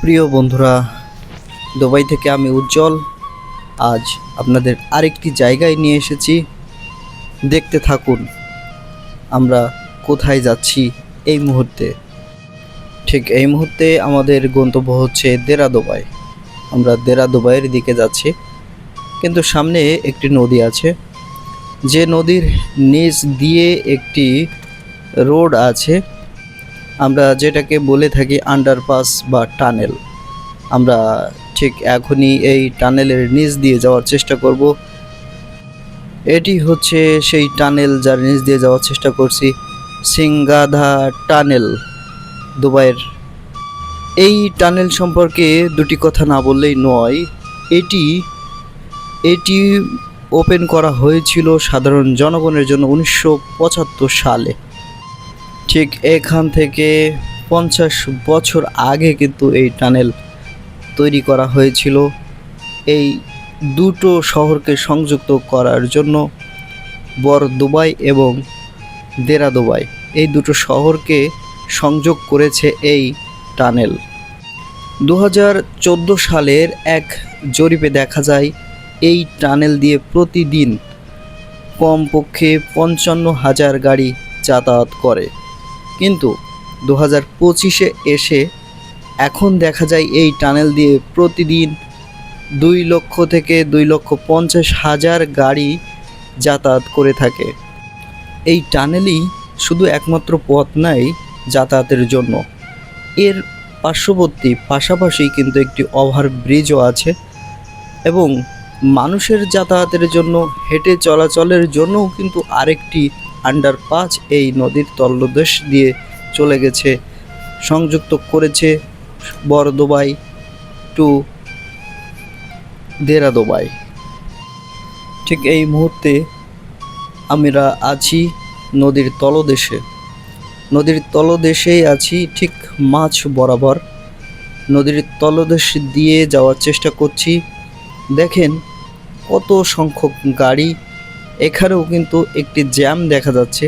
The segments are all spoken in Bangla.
প্রিয় বন্ধুরা, দুবাই থেকে আমি উজ্জ্বল। আজ আপনাদের আরেকটি জায়গায় নিয়ে এসেছি। দেখতে থাকুন, আমরা কোথায় যাচ্ছি এই মুহূর্তে। ঠিক এই মুহূর্তে আমাদের গন্তব্য হচ্ছে দেরা দুবাই আমরা দেরা দুবাইয়ের দিকে যাচ্ছি, কিন্তু সামনে একটি নদী আছে। যে নদীর নিচ দিয়ে একটি রোড আছে। আমরা যেটাকে বলে থাকি আন্ডারপাস বা টানেল আমরা ঠিক এখনই এই টানেলের নিচ দিয়ে যাওয়ার চেষ্টা করব। এটি হচ্ছে সেই টানেল যার নিচ দিয়ে যাওয়ার চেষ্টা করছি সিঙ্গাধা টানেল দুবাইয়ের। এই টানেল সম্পর্কে দুটি কথা না বললেই নয়, এটি এটি ওপেন করা হয়েছিল সাধারণ জনগণের জন্য উনিশশো পঁচাত্তর সালে। ঠিক এখান থেকে পঞ্চাশ বছর আগে কিন্তু এই টানেল তৈরি করা হয়েছিল। এই দুটো শহরকে সংযুক্ত করার জন্য বর দুবাই এবং দেরা দুবাই। এই দুটো শহরকে সংযোগ করেছে এই টানেল। দু হাজার চোদ্দ সালের এক জরিপে দেখা যায়, এই টানেল দিয়ে প্রতিদিন কমপক্ষে পঞ্চান্ন হাজার গাড়ি যাতায়াত করে। কিন্তু দু হাজার পঁচিশে এসে এখন দেখা যায় এই টানেল দিয়ে প্রতিদিন দুই লক্ষ থেকে দুই লক্ষ পঞ্চাশ হাজার গাড়ি যাতায়াত করে থাকে। এই টানেলই শুধু একমাত্র পথ নাই যাতায়াতের জন্য। এর পার্শ্ববর্তী পাশাপাশি কিন্তু একটি ওভার ব্রিজও আছে এবং মানুষের যাতায়াতের জন্য, হেঁটে চলাচলের জন্যও কিন্তু আরেকটি আন্ডারপাস এই নদীর তলদেশ দিয়ে চলে গেছে। সংযুক্ত করেছে বড়দুবাই টু দেরাদুবাই। ঠিক এই মুহূর্তে আমরা আছি নদীর তলদেশে। নদীর তলদেশেই আছি ঠিক মাছ বরাবর। নদীর তলদেশ দিয়ে যাওয়ার চেষ্টা করছি। দেখেন কত সংখ্যক গাড়ি এখানেও কিন্তু একটি জ্যাম দেখা যাচ্ছে।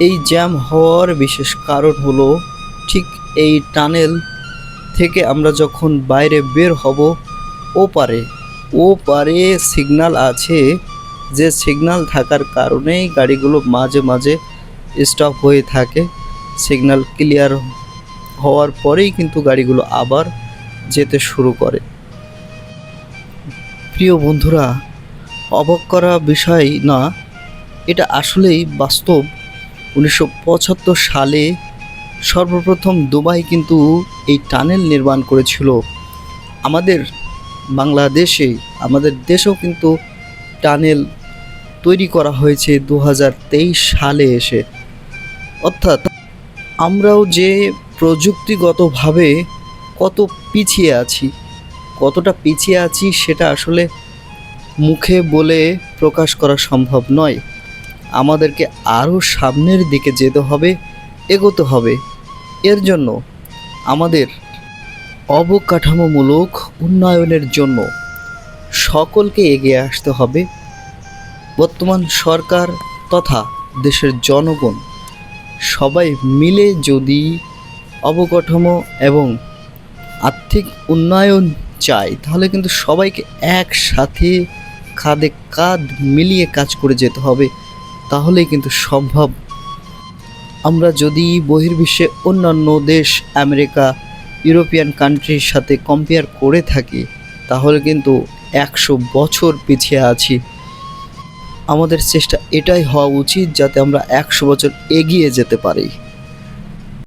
এই জ্যাম হওয়ার বিশেষ কারণ হলো ঠিক এই টানেল থেকে আমরা যখন বাইরে বের হব, ও পারে ও পারে সিগনাল আছে যে সিগনাল থাকার কারণেই গাড়িগুলো মাঝে মাঝে স্টপ হয়ে থাকে। সিগনাল ক্লিয়ার হওয়ার পরেই কিন্তু গাড়িগুলো আবার যেতে শুরু করে। প্রিয় বন্ধুরা অবাক করা বিষয় না, এটা আসলেই বাস্তব। উনিশশো পঁচাত্তর সালে সর্বপ্রথম দুবাই কিন্তু এই টানেল নির্মাণ করেছিল। আমাদের বাংলাদেশে, আমাদের দেশেও কিন্তু টানেল তৈরি করা হয়েছে দু হাজার তেইশ সালে এসে। অর্থাৎ আমরাও যে প্রযুক্তিগতভাবে কত পিছিয়ে আছি, কতটা পিছিয়ে আছি সেটা আসলে মুখে বলে প্রকাশ করা সম্ভব নয়। আমাদেরকে আরও সামনের দিকে যেতে হবে, এগোতে হবে। এর জন্য আমাদের অবকাঠামোমূলক উন্নয়নের জন্য সকলকে এগিয়ে আসতে হবে। বর্তমান সরকার তথা দেশের জনগণ সবাই মিলে যদি অবকাঠামো এবং আর্থিক উন্নয়ন চাই তাহলে কিন্তু সবাইকে একসাথে কাঁধে কাঁধ মিলিয়ে কাজ করে যেতে হবে, তাহলেই কিন্তু সম্ভব। আমরা যদি বহির্বিশ্বে অন্যান্য দেশ, আমেরিকা, ইউরোপিয়ান কান্ট্রির সাথে কম্পেয়ার করে থাকি, তাহলে কিন্তু একশো বছর পিছিয়ে আছি। আমাদের চেষ্টা এটাই হওয়া উচিত যাতে আমরা একশো বছর এগিয়ে যেতে পারি।